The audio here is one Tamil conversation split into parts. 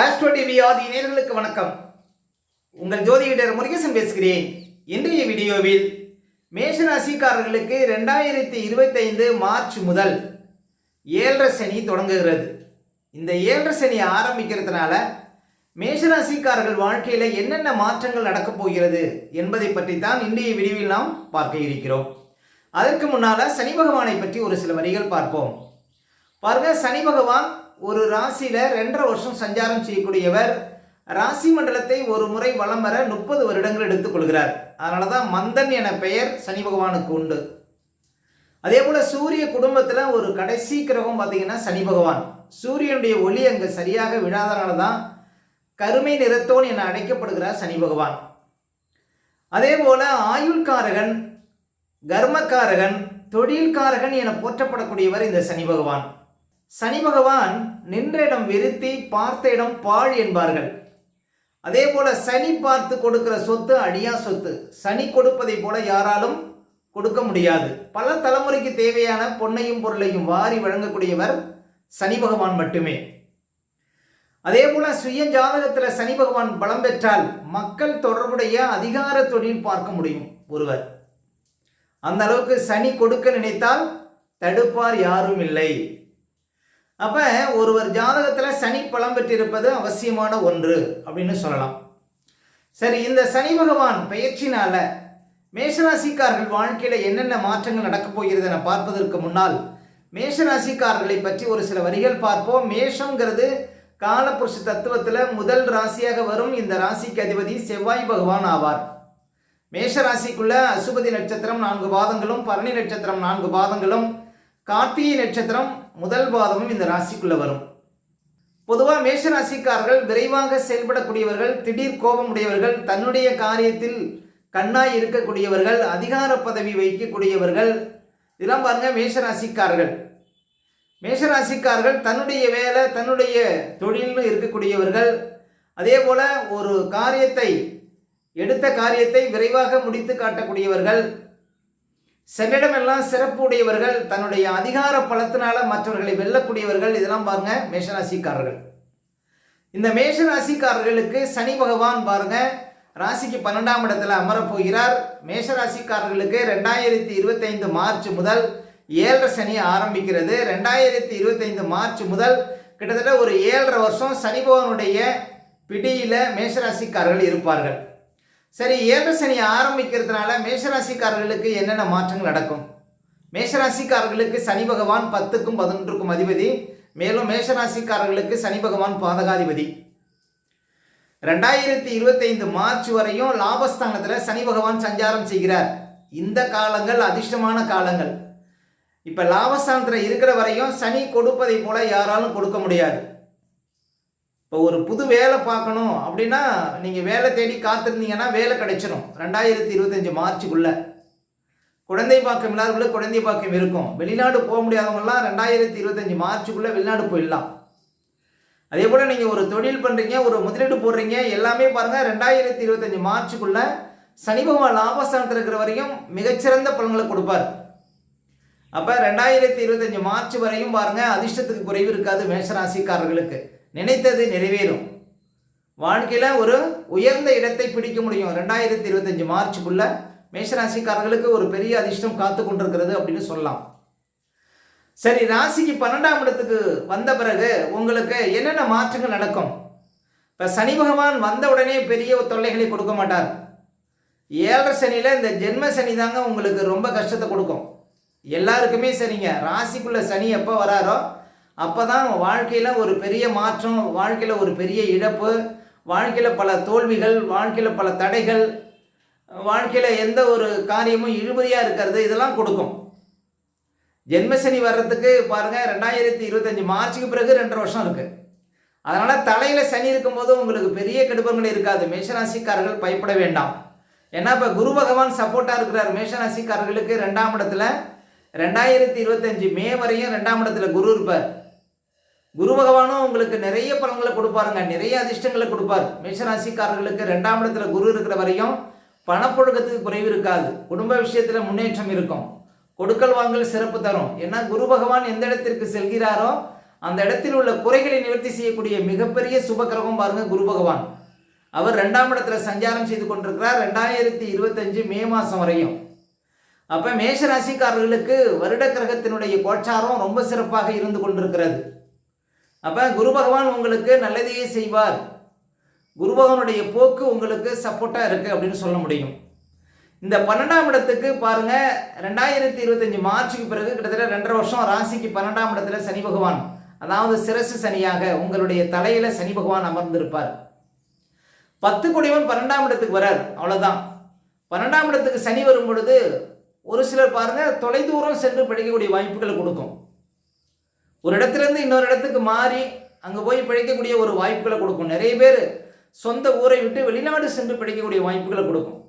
ஆஸ்ட்ரோ டிவி ஆதி வணக்கம். உங்கள் ஜோதிடர் முருகேசன் பேசுகிறேன். இன்றைய வீடியோவில் மேஷ ராசிக்காரர்களுக்கு ரெண்டாயிரத்தி இருபத்தைந்து மார்ச் முதல் ஏழரை சனி தொடங்குகிறது. இந்த ஏழரை சனி ஆரம்பிக்கிறதுனால மேஷராசிக்காரர்கள் வாழ்க்கையில் என்னென்ன மாற்றங்கள் நடக்கப் போகிறது என்பதை பற்றி தான் இன்றைய வீடியோவில் நாம் பார்க்க இருக்கிறோம். அதற்கு முன்னால சனி பகவானை பற்றி ஒரு சில வரிகள் பார்ப்போம். பாருங்க சனி பகவான் ஒரு ராசியில் ரெண்டரை வருஷம் சஞ்சாரம் செய்யக்கூடியவர் ராசி மண்டலத்தை ஒரு முறை வலம் வர முப்பது வருடங்கள் எடுத்துக்கொள்கிறார் அதனால தான் மந்தன் என பெயர் சனி பகவானுக்கு உண்டு. அதே போல் சூரிய குடும்பத்தில் ஒரு கடைசி கிரகம் பார்த்தீங்கன்னா சனி பகவான். சூரியனுடைய ஒளி அங்கே சரியாக விழாதனால தான் கருமை நிறத்தோன் என அழைக்கப்படுகிறார் சனி பகவான். அதே போல ஆயுள்காரகன் கர்மக்காரகன் தொழில்காரகன் என போற்றப்படக்கூடியவர் இந்த சனி பகவான். சனி பகவான் நின்ற இடம் விருத்தி பார்த்த இடம் பாழ் என்பார்கள். அதே போல சனி பார்த்து கொடுக்கிற சொத்து அடியா சொத்து. சனி கொடுப்பதை போல யாராலும் கொடுக்க முடியாது. பல தலைமுறைக்கு தேவையான பொன்னையும் பொருளையும் வாரி வழங்கக்கூடியவர் சனி பகவான் மட்டுமே. அதே போல சுய ஜாதகத்தில் சனி பகவான் பலம் பெற்றால் மக்கள் தொடர்புடைய அதிகார தொழில் பார்க்க முடியும் ஒருவர். அந்த அளவுக்கு சனி கொடுக்க நினைத்தால் தடுப்பார் யாரும் இல்லை. அப்போ ஒருவர் ஜாதகத்தில் சனி பலம் பெற்றிருப்பது அவசியமான ஒன்று அப்படின்னு சொல்லலாம். சரி இந்த சனி பகவான் பெயர்ச்சினால மேஷராசிக்காரர்கள் வாழ்க்கையில் என்னென்ன மாற்றங்கள் நடக்கப் போகிறது என பார்ப்பதற்கு முன்னால் மேஷராசிக்காரர்களை பற்றி ஒரு சில வரிகள் பார்ப்போம். மேஷங்கிறது காலபுருஷ தத்துவத்தில் முதல் ராசியாக வரும். இந்த ராசிக்கு அதிபதி செவ்வாய் பகவான் ஆவார். மேஷ ராசிக்குள்ள அசுபதி நட்சத்திரம் நான்கு பாதங்களும் பரணி நட்சத்திரம் நான்கு பாதங்களும் கார்த்திகை நட்சத்திரம் முதல் பாதமும் இந்த ராசிக்குள்ள வரும். பொதுவாக மேஷ ராசிக்காரர்கள் விரைவாக செயல்படக்கூடியவர்கள் திடீர் கோபம் உடையவர்கள் தன்னுடைய காரியத்தில் கண்ணாய் இருக்கக்கூடியவர்கள் அதிகார பதவி வைக்கக்கூடியவர்கள் இதெல்லாம் பாருங்க மேஷ ராசிக்காரர்கள் மேஷராசிக்காரர்கள் தன்னுடைய வேலை தன்னுடைய தொழில்னு இருக்கக்கூடியவர்கள். அதே போல ஒரு காரியத்தை எடுத்த காரியத்தை விரைவாக முடித்து காட்டக்கூடியவர்கள். சென்னிடமெல்லாம் சிறப்பு உடையவர்கள் தன்னுடைய அதிகார பலத்தினால மற்றவர்களை வெல்லக்கூடியவர்கள் இதெல்லாம் பாருங்க மேஷராசிக்காரர்கள். இந்த மேஷராசிக்காரர்களுக்கு சனி பகவான் பாருங்க ராசிக்கு பன்னெண்டாம் இடத்துல அமரப் போகிறார் மேஷராசிக்காரர்களுக்கு ரெண்டாயிரத்தி இருபத்தைந்து மார்ச் முதல் ஏழரை சனி ஆரம்பிக்கிறது. ரெண்டாயிரத்தி இருபத்தைந்து மார்ச் முதல் கிட்டத்தட்ட ஒரு ஏழரை வருஷம் சனி பகவானுடைய பிடியில் மேஷராசிக்காரர்கள் இருப்பார்கள். சரி ஏழரை ஆரம்பிக்கிறதுனால மேஷராசிக்காரர்களுக்கு என்னென்ன மாற்றங்கள் நடக்கும்? மேஷராசிக்காரர்களுக்கு சனி பகவான் பத்துக்கும் பதினொன்றுக்கும் அதிபதி. மேலும் மேஷராசிக்காரர்களுக்கு சனி பகவான் பாதகாதிபதி. ரெண்டாயிரத்தி இருபத்தைந்து மார்ச் வரையும் லாபஸ்தானத்தில் சனி பகவான் சஞ்சாரம் செய்கிறார். இந்த காலங்கள் அதிர்ஷ்டமான காலங்கள். இப்போ லாபஸ்தானத்தில் இருக்கிற வரையும் சனி கொடுப்பதை போல யாராலும் கொடுக்க முடியாது. இப்போ ஒரு புது வேலை பார்க்கணும் அப்படின்னா நீங்கள் வேலை தேடி காத்திருந்தீங்கன்னா வேலை கிடைச்சிடும் ரெண்டாயிரத்தி இருபத்தஞ்சி மார்ச்சுக்குள்ள. குழந்தை பாக்கம் இல்லாதவங்களுக்கு குழந்தை பாக்கம் இருக்கும். வெளிநாடு போக முடியாதவங்கலாம் ரெண்டாயிரத்தி இருபத்தஞ்சி மார்ச்சுக்குள்ளே வெளிநாடு போயிடலாம். அதே போல் நீங்கள் ஒரு தொழில் பண்ணுறீங்க ஒரு முதலீடு போடுறீங்க எல்லாமே பாருங்கள் ரெண்டாயிரத்தி இருபத்தஞ்சி மார்ச்சுக்குள்ளே சனி பகவான் லாபஸ்தானத்தில் இருக்கிற வரையும் மிகச்சிறந்த பலன்களை கொடுப்பார். அப்போ ரெண்டாயிரத்தி இருபத்தஞ்சி மார்ச் வரையும் பாருங்கள் அதிர்ஷ்டத்துக்கு குறைவு இருக்காது மேஷராசிக்காரர்களுக்கு நினைத்தது நிறைவேறும். வாழ்க்கையில் ஒரு உயர்ந்த இடத்தை பிடிக்க முடியும். ரெண்டாயிரத்தி இருபத்தஞ்சி மார்ச்சுக்குள்ள மேஷராசிக்காரர்களுக்கு ஒரு பெரிய அதிர்ஷ்டம் காத்து கொண்டிருக்கிறது அப்படின்னு சொல்லலாம். சரி ராசிக்கு பன்னெண்டாம் இடத்துக்கு வந்த பிறகு உங்களுக்கு என்னென்ன மாற்றங்கள் நடக்கும்? இப்போ சனி பகவான் வந்த உடனே பெரிய தொல்லைகளை கொடுக்க மாட்டார். ஏழரை சனியில் இந்த ஜென்ம சனி தாங்க உங்களுக்கு ரொம்ப கஷ்டத்தை கொடுக்கும். எல்லாருக்குமே சரிங்க. ராசிக்குள்ள சனி எப்போ வராரோ அப்போ தான் வாழ்க்கையில் ஒரு பெரிய மாற்றம் வாழ்க்கையில் ஒரு பெரிய இழப்பு வாழ்க்கையில் பல தோல்விகள் வாழ்க்கையில் பல தடைகள் வாழ்க்கையில் எந்த ஒரு காரியமும் இழுபதியாக இருக்கிறது இதெல்லாம் கொடுக்கும். ஜென்மசனி வர்றதுக்கு பாருங்கள் ரெண்டாயிரத்தி இருபத்தஞ்சி மார்ச்சுக்கு பிறகு ரெண்டரை வருஷம் இருக்குது அதனால் தலையில் சனி இருக்கும்போது உங்களுக்கு பெரிய கெடுபங்கள் இருக்காது. மேஷராசிக்காரர்கள் பயப்பட வேண்டாம். ஏன்னா இப்போ குரு பகவான் சப்போர்ட்டாக இருக்கிறார். மேஷராசிக்காரர்களுக்கு ரெண்டாம் இடத்துல ரெண்டாயிரத்தி இருபத்தஞ்சி மே வரையும் ரெண்டாம் இடத்துல குரு இருப்பார். குரு பகவானும் உங்களுக்கு நிறைய பலன்களை கொடுப்பாருங்க. நிறைய அதிர்ஷ்டங்களை கொடுப்பார். மேஷராசிக்காரர்களுக்கு ரெண்டாம் இடத்துல குரு இருக்கிற வரையும் பணப்புழக்கத்துக்கு குறைவு இருக்காது. குடும்ப விஷயத்தில் முன்னேற்றம் இருக்கும். கொடுக்கல் வாங்கல் சிறப்பு தரும். ஏன்னா குரு பகவான் எந்த இடத்திற்கு செல்கிறாரோ அந்த இடத்தில் உள்ள குறைகளை நிவர்த்தி செய்யக்கூடிய மிகப்பெரிய சுபகிரகம் பாருங்க குரு பகவான். அவர் ரெண்டாம் இடத்துல சஞ்சாரம் செய்து கொண்டிருக்கிறார். ரெண்டாயிரத்தி இருபத்தஞ்சு மே மாதம் வரையும். அப்போ மேஷ ராசிக்காரர்களுக்கு வருட கிரகத்தினுடைய கோச்சாரம் ரொம்ப சிறப்பாக இருந்து கொண்டிருக்கிறது. அப்போ குரு பகவான் உங்களுக்கு நல்லதையே செய்வார். குரு பகவானுடைய போக்கு உங்களுக்கு சப்போர்ட்டாக இருக்குது அப்படின்னு சொல்ல முடியும். இந்த பன்னெண்டாம் இடத்துக்கு பாருங்க ரெண்டாயிரத்தி இருபத்தஞ்சு மார்ச்சுக்கு பிறகு கிட்டத்தட்ட ரெண்டரை வருஷம் ராசிக்கு பன்னெண்டாம் இடத்துல சனி பகவான் அதாவது சிரசு சனியாக உங்களுடைய தலையில சனி பகவான் அமர்ந்திருப்பார். பத்து குடிவன் பன்னெண்டாம் இடத்துக்கு வரார் அவ்வளோதான் பன்னெண்டாம் இடத்துக்கு சனி வரும் பொழுது ஒரு சிலர் பாருங்க தொலைதூரம் சென்று படிக்கக்கூடிய வாய்ப்புகளை கொடுக்கும். ஒரு இடத்துலேருந்து இன்னொரு இடத்துக்கு மாறி அங்கே போய் பிழைக்கக்கூடிய ஒரு வாய்ப்புகளை கொடுக்கும். நிறைய பேர் சொந்த ஊரை விட்டு வெளிநாடு சென்று பிழைக்கக்கூடிய வாய்ப்புகளை கொடுக்கும்.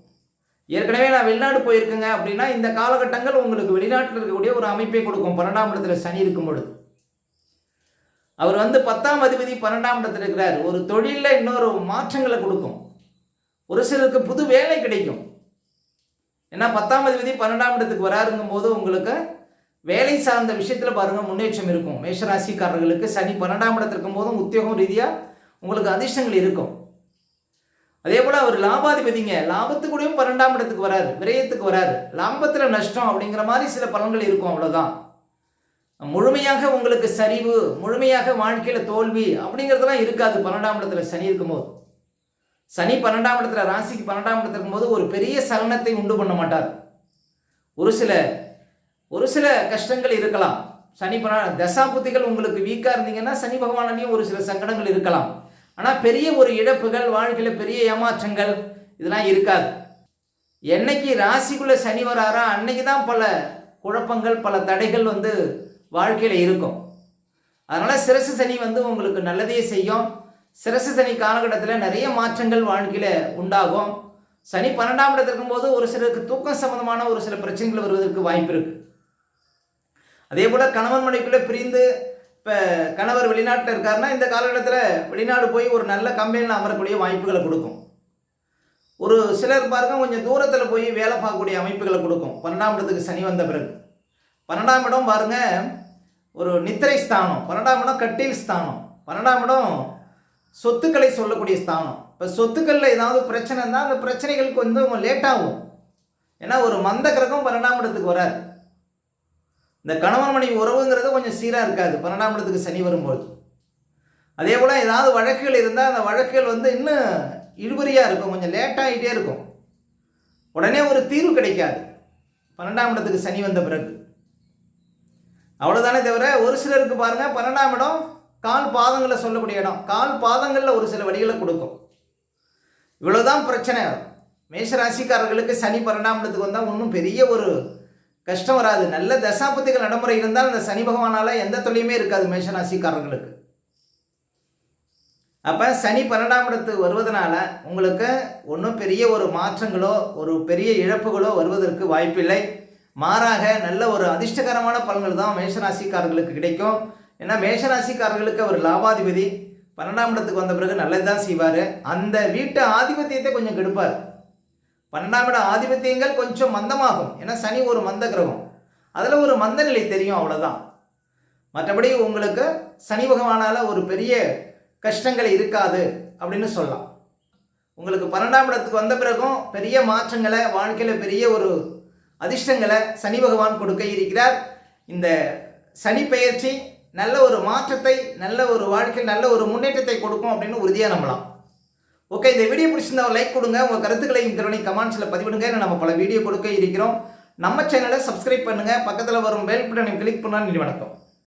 ஏற்கனவே நான் வெளிநாடு போயிருக்கேங்க அப்படின்னா இந்த காலகட்டங்கள் உங்களுக்கு வெளிநாட்டில் இருக்கக்கூடிய ஒரு அமைப்பை கொடுக்கும். பன்னெண்டாம் இடத்துல சனி இருக்கும் பொழுது. அவர் வந்து பத்தாம் அதிபதி பன்னெண்டாம் இடத்துல இருக்கிறார். ஒரு தொழிலில் இன்னொரு மாற்றங்களை கொடுக்கும். ஒரு சிலருக்கு புது வேலை கிடைக்கும். ஏன்னா பத்தாம் அதிபதி பன்னெண்டாம் இடத்துக்கு வராருங்கும் போது உங்களுக்கு வேலை சார்ந்த விஷயத்தில் பாருங்க முன்னேற்றம் இருக்கும். மேஷராசிக்காரர்களுக்கு சனி பன்னெண்டாம் இடத்துல இருக்கும் போதும் உத்தியோகம் ரீதியாக உங்களுக்கு அதிர்ஷ்டங்கள் இருக்கும். அதே போல் அவர் லாபாதிபதிங்க லாபத்துக்கூடயும் பன்னெண்டாம் இடத்துக்கு வராது விரயத்துக்கு வராது லாபத்தில் நஷ்டம் அப்படிங்கிற மாதிரி சில பலன்கள் இருக்கும் அவ்வளோதான் முழுமையாக உங்களுக்கு சரிவு முழுமையாக வாழ்க்கையில் தோல்வி அப்படிங்கிறதெல்லாம் இருக்காது பன்னெண்டாம் இடத்துல சனி இருக்கும்போது. சனி பன்னெண்டாம் இடத்துல ராசிக்கு பன்னெண்டாம் இடத்துல இருக்கும்போது ஒரு பெரிய சலனத்தை உண்டு பண்ண மாட்டார். ஒரு சில ஒரு சில கஷ்டங்கள் இருக்கலாம். சனி பன தசாபுத்திகள் உங்களுக்கு வீக்காக இருந்தீங்கன்னா சனி பகவானையும் ஒரு சில சங்கடங்கள் இருக்கலாம். ஆனால் பெரிய ஒரு இழப்புகள் வாழ்க்கையில் பெரிய ஏமாற்றங்கள் இதெல்லாம் இருக்காது. என்னைக்கு ராசிக்குள்ளே சனி வராரா அன்னைக்கு தான் பல குழப்பங்கள் பல தடைகள் வந்து வாழ்க்கையில் இருக்கும். அதனால் சிரசு சனி வந்து உங்களுக்கு நல்லதே செய்யும். சிரசு சனி காலகட்டத்தில் நிறைய மாற்றங்கள் வாழ்க்கையில் உண்டாகும். சனி பன்னெண்டாம் இடத்துல இருக்கும்போது ஒரு சிலருக்கு தூக்கம் சம்பந்தமான ஒரு சில பிரச்சனைகள் வருவதற்கு வாய்ப்பு இருக்குது அதே போல் கணவன் மனைக்குள்ளே பிரிந்து இப்போ கணவர் வெளிநாட்டில் இருக்காருன்னா இந்த காலகட்டத்தில் வெளிநாடு போய் ஒரு நல்ல கம்பெனியில் அமரக்கூடிய வாய்ப்புகளை கொடுக்கும். ஒரு சிலர் பாருங்க கொஞ்சம் தூரத்தில் போய் வேலை பார்க்கக்கூடிய அமைப்புகளை கொடுக்கும். பன்னெண்டாம் இடத்துக்கு சனி வந்த பிறகு. பன்னெண்டாம் இடம் பாருங்க ஒரு நித்திரை ஸ்தானம். பன்னெண்டாம் இடம் கட்டில் ஸ்தானம். பன்னெண்டாம் இடம் சொத்துக்களை சொல்லக்கூடிய ஸ்தானம். இப்போ சொத்துக்களில் ஏதாவது பிரச்சனை இருந்தால் அந்த பிரச்சனைகளுக்கு வந்து லேட்டாகும் ஏன்னா ஒரு மந்த கிரகம் பன்னெண்டாம் இடத்துக்கு வராது. இந்த கணவன் மனைவி உறவுங்கிறது கொஞ்சம் சீராக இருக்காது. பன்னெண்டாம் இடத்துக்கு சனி வரும்போது. அதே போல் ஏதாவது வழக்குகள் இருந்தால் அந்த வழக்குகள் வந்து இன்னும் இழுபறியாக இருக்கும். கொஞ்சம் லேட்டாகிட்டே இருக்கும். உடனே ஒரு தீர்வு கிடைக்காது. பன்னெண்டாம் இடத்துக்கு சனி வந்த பிறகு. அவ்வளோதானே தவிர ஒரு சிலருக்கு பாருங்கள் பன்னெண்டாம் இடம் கால் பாதங்களில் சொல்லக்கூடிய இடம். கால் பாதங்களில் ஒரு சில வழிகளை கொடுக்கும். இவ்வளோதான் பிரச்சனை. மேஷராசிக்காரர்களுக்கு சனி பன்னெண்டாம் இடத்துக்கு வந்தால் ஒன்றும் பெரிய ஒரு கஷ்டம் வராது. நல்ல தசாபத்திகள் நடைமுறை இருந்தால் அந்த சனி பகவானால் எந்த தொல்லையுமே இருக்காது மேஷராசிக்காரர்களுக்கு. அப்போ சனி பன்னெண்டாம் இடத்துக்கு வருவதனால உங்களுக்கு ஒன்றும் பெரிய ஒரு மாற்றங்களோ ஒரு பெரிய இழப்புகளோ வருவதற்கு வாய்ப்பில்லை. மாறாக நல்ல ஒரு அதிர்ஷ்டகரமான பலன்கள் தான் மேஷராசிக்காரர்களுக்கு கிடைக்கும். ஏன்னா மேஷராசிக்காரர்களுக்கு அவர் லாபாதிபதி. பன்னெண்டாம் இடத்துக்கு வந்த பிறகு நல்லது தான் செய்வார். அந்த வீட்டு ஆதிபத்தியத்தை கொஞ்சம் கெடுப்பார். பன்னெண்டாம் இடம் ஆதிபத்தியங்கள் கொஞ்சம் மந்தமாகும். ஏன்னா சனி ஒரு மந்த கிரகம். அதில் ஒரு மந்த நிலை தெரியும் அவ்வளோதான் மற்றபடி உங்களுக்கு சனி பகவானால் ஒரு பெரிய கஷ்டங்கள் இருக்காது அப்படின்னு சொல்லலாம். உங்களுக்கு பன்னெண்டாம் இடத்துக்கு வந்த பிறகும் பெரிய மாற்றங்களை வாழ்க்கையில் பெரிய ஒரு அதிர்ஷ்டங்களை சனி பகவான் கொடுக்க இருக்கிறார். இந்த சனி பெயர்ச்சி நல்ல ஒரு மாற்றத்தை நல்ல ஒரு வாழ்க்கையில் நல்ல ஒரு முன்னேற்றத்தை கொடுக்கும் அப்படின்னு உறுதியாக நம்பலாம். ஓகே இந்த வீடியோ பிடிச்சிருந்தா லைக் கொடுங்க. உங்கள் கருத்துக்களையும் திறனை கமெண்ட்ஸில் பதிவிடுங்க. நம்ம பல வீடியோ கொடுக்க இருக்கிறோம். நம்ம சேனலை சப்ஸ்கிரைப் பண்ணுங்கள் பக்கத்தில் வரும் பெல் பட்டனை கிளிக் பண்ணால் வணக்கம்.